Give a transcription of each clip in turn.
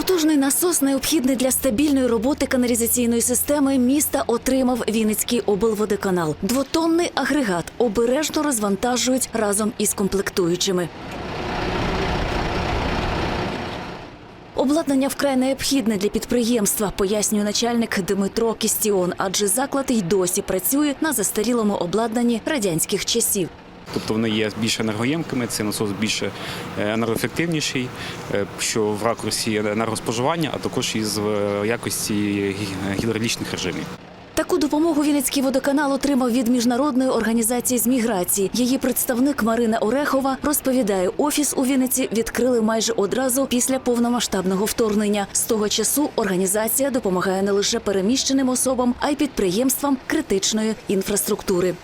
Потужний насос необхідний для стабільної роботи каналізаційної системи міста отримав Вінницький облводоканал. Двотонний агрегат обережно розвантажують разом із комплектуючими. Обладнання вкрай необхідне для підприємства, пояснює начальник Дмитро Кістіон, адже заклад й досі працює на застарілому обладнанні радянських часів. Тобто вони є більш енергоємкими, цей насос більш е, енергоефективніший, е, що в ракурсі енергоспоживання, а також із е, якості гі- гідравлічних режимів. Таку допомогу Вінницький водоканал отримав від міжнародної організації з міграції. Її представник Марина Орехова розповідає, офіс у Вінниці відкрили майже одразу після повномасштабного вторгнення. З того часу організація допомагає не лише переміщеним особам, а й підприємствам критичної інфраструктури.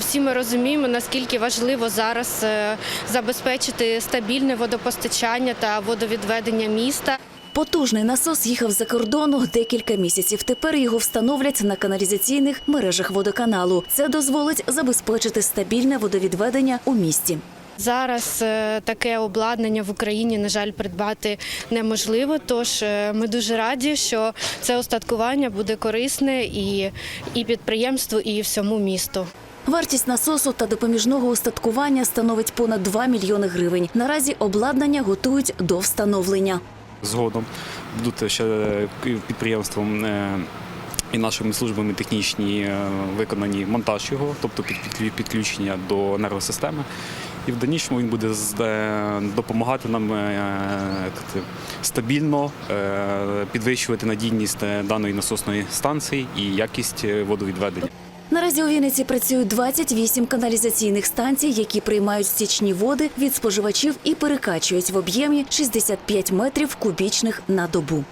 Всі ми розуміємо, наскільки важливо зараз е, забезпечити стабільне водопостачання та водовідведення міста. Потужний насос їхав за кордону декілька місяців. Тепер його встановлять на каналізаційних мережах водоканалу. Це дозволить забезпечити стабільне водовідведення у місті. Зараз е, таке обладнання в Україні, на жаль, придбати неможливо. Тож е, ми дуже раді, що це остаткування буде корисне і, і підприємству, і всьому місту. Вартість насосу та допоміжного устаткування становить понад 2 мільйони гривень. Наразі обладнання готують до встановлення. Згодом будуть ще підприємством е, і нашими службами технічні е, виконані монтаж його, тобто під- під- підключення до енергосистеми. І в дальнішому він буде е, допомагати нам е, стабільно е, підвищувати надійність е, даної насосної станції і якість е, водовідведення. Наразі у Вінниці працюють 28 каналізаційних станцій, які приймають стічні води від споживачів і перекачують в об'ємі 65 метрів кубічних на добу.